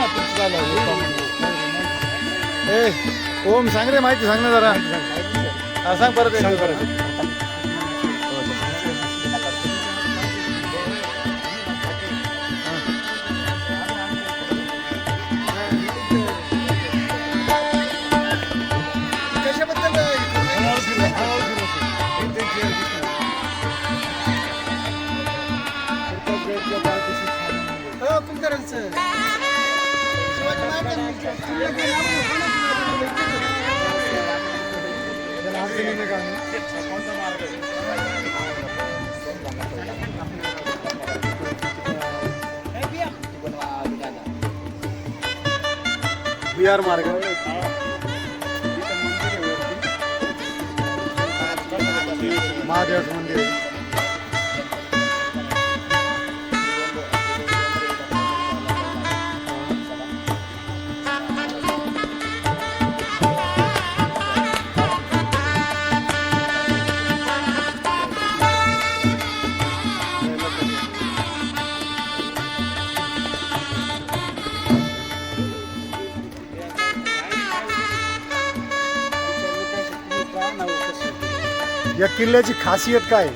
ना ए ओम सांग रे माहिती सांग ना जरा. हा, सांग परत सांग परत. बिहार मार्ग. महादेवाचं मंदिर या किल्ल्याची खासियत काय?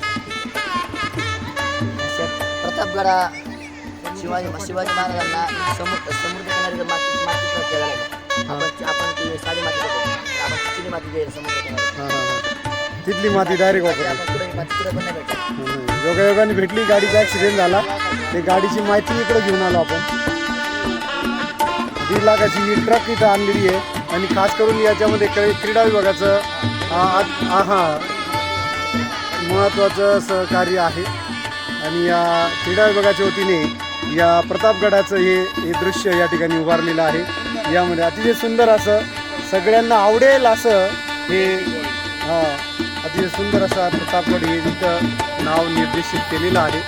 प्रतापगडा शिवाजी शिवाजी महाराजांना समु समुद्र किनारी माती मातीचा केला आपण आपण ती साधी माती आपण चिनी माती देईल समुद्र किनारी. तिथली माती डायरेक्ट वापरली आपण माती पुढे पण नाही भेटत योगायोगाने भेटली गाडीचा ऍक्सिडेंट झाला. ते गाडीची माहिती इकडे घेऊन आलो आपण. दीड लाखाची ही ट्रक इथं आणलेली आहे. आणि खास करून याच्यामध्ये क- क्रीडा विभागाचं हा महत्त्वाचं सहकार्य आहे. आणि या क्रीडा विभागाच्या वतीने या प्रतापगडाचं हे हे दृश्य या ठिकाणी उभारलेलं आहे. यामध्ये अतिशय सुंदर असं सगळ्यांना आवडेल असं हे हा अतिशय सुंदर असं प्रतापगड हे इथं नाव निर्देशित केलेलं आहे.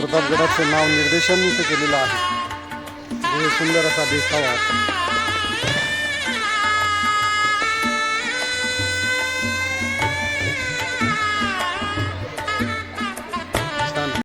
प्रतापगडाचं नाव निर्देशांनी इथं केलेलं आहे. सुंदर असा देखावा.